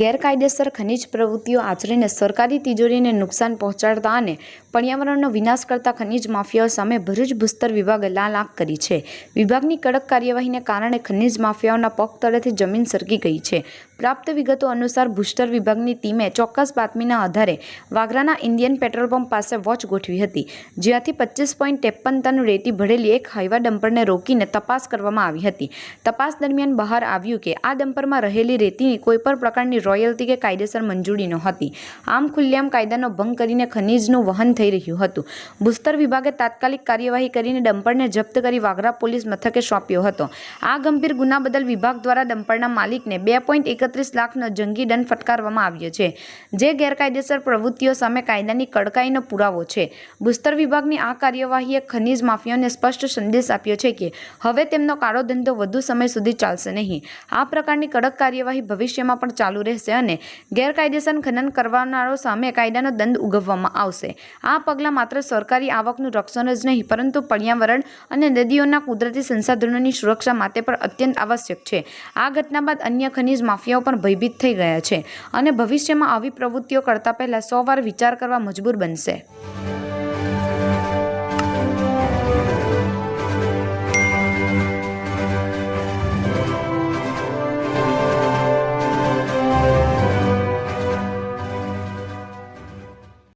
ગેરકાયદેસર ખનિજ પ્રવૃત્તિઓ આચરીને સરકારી તિજોરીને નુકસાન પહોંચાડતા અને પર્યાવરણનો વિનાશ કરતા ખનિજ માફિયાઓ સામે ભરૂચ ભૂસ્તર વિભાગે લાલ આંખ કરી છે. વિભાગની કડક કાર્યવાહીને કારણે ખનિજ માફિયાઓના પગ તળેથી જમીન સરકી ગઈ છે. પ્રાપ્ત વિગતો અનુસાર ભૂસ્તર વિભાગની ટીમે ચોક્કસ બાતમીના આધારે વાગરાના ઇન્ડિયન પેટ્રોલ પંપ પાસે વોચ ગોઠવી હતી, જ્યાંથી પચીસ પોઈન્ટ ત્રેપન ટન રેતી ભરેલી એક હાઈવા ડમ્પરને રોકીને તપાસ કરવામાં આવી હતી. તપાસ દરમિયાન બહાર આવ્યું કે આ ડમ્પરમાં રહેલી રેતીની કોઈપણ પ્રકારની રોયલ્ટી કે કાયદેસર મંજૂરી નહોતી. આમ ખુલ્લેઆમ કાયદાનો ભંગ કરીને ખનીજનું વહન થઈ રહ્યું હતું. ભૂસ્તર વિભાગે તાત્કાલિક કાર્યવાહી કરીને ડમ્પરને જપ્ત કરી વાગરા પોલીસ મથકે સોંપ્યો હતો. આ ગંભીર ગુના બદલ વિભાગ દ્વારા ડમ્પરના માલિકને બે પોઈન્ટ એકત્રીસ લાખનો જંગી દંડ ફટકારવામાં આવ્યો છે, જે ગેરકાયદેસર પ્રવૃત્તિઓ સામે કાયદાની કડકાઈનો પુરાવો છે. ભૂસ્તર વિભાગની આ કાર્યવાહીએ ખનીજ માફિયાઓને સ્પષ્ટ સંદેશ આપ્યો છે કે, હવે તેમનો કાળો ધંધો વધુ સમય સુધી ચાલશે નહીં. આ પ્રકારની કડક કાર્યવાહી ભવિષ્યમાં પણ ચાલુ રહેશે. અને ગેરકાયદેસર ખનન કરવાનારો સામે કાયદાનો દંડ ઉગવવામાં આવશે. આ પગલાં માત્ર સરકારી આવકનું રક્ષણ જ નહીં, પરંતુ પર્યાવરણ અને નદીઓના કુદરતી સંસાધનોની સુરક્ષા માટે પણ અત્યંત આવશ્યક છે. આ ઘટના બાદ અન્ય ખનીજ માફિયાઓ પણ ભયભીત થઈ ગયા છે અને ભવિષ્યમાં આવી પ્રવૃત્તિઓ કરતા પહેલા સો વાર વિચાર કરવા મજબૂર બનશે.